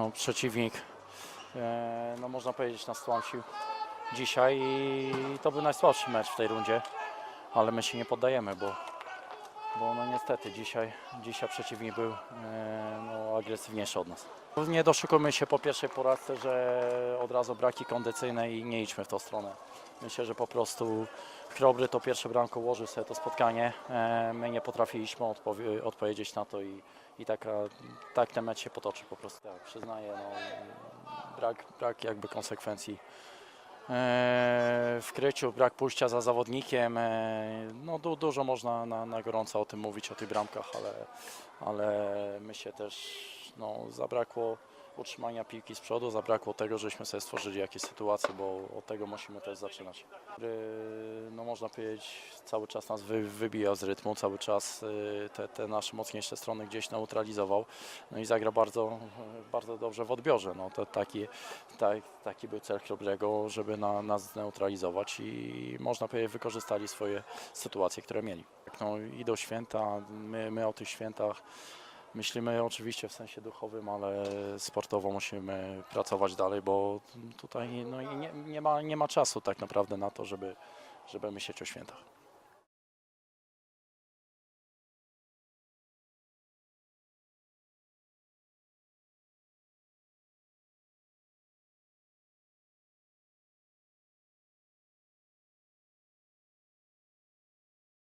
no, przeciwnik, e, no można powiedzieć, nas tłamsił dzisiaj i to był najsłabszy mecz w tej rundzie, ale my się nie poddajemy, bo, bo no niestety dzisiaj, dzisiaj przeciwnik był e, no, agresywniejszy od nas. Nie doszukujmy się po pierwszej poradce, że od razu braki kondycyjne i nie idźmy w tą stronę. Myślę, że po prostu Krobry to pierwsze bramko ułożył sobie to spotkanie. E, My nie potrafiliśmy odpowie- odpowiedzieć na to i, i taka, tak ten mecz się potoczy po prostu. Tak, przyznaję, no, brak, brak jakby konsekwencji e, w kryciu, brak pójścia za zawodnikiem. e, No, du, dużo można na, na gorąco o tym mówić, o tych bramkach, ale, ale myślę też, no, zabrakło utrzymania piłki z przodu, zabrakło tego, żeśmy sobie stworzyli jakieś sytuacje, bo od tego musimy też zaczynać. No można powiedzieć, cały czas nas wy, z rytmu, cały czas y, te, te nasze mocniejsze strony gdzieś neutralizował, no i zagra bardzo, bardzo dobrze w odbiorze. No to taki, tak, taki był cel Chrobrego, żeby na, nas zneutralizować i można powiedzieć wykorzystali swoje sytuacje, które mieli. No, idą święta, my, my o tych świętach Myślimy oczywiście w sensie duchowym, ale sportowo musimy pracować dalej, bo tutaj no, nie, nie, ma, nie ma czasu tak naprawdę na to, żeby, żeby myśleć o świętach.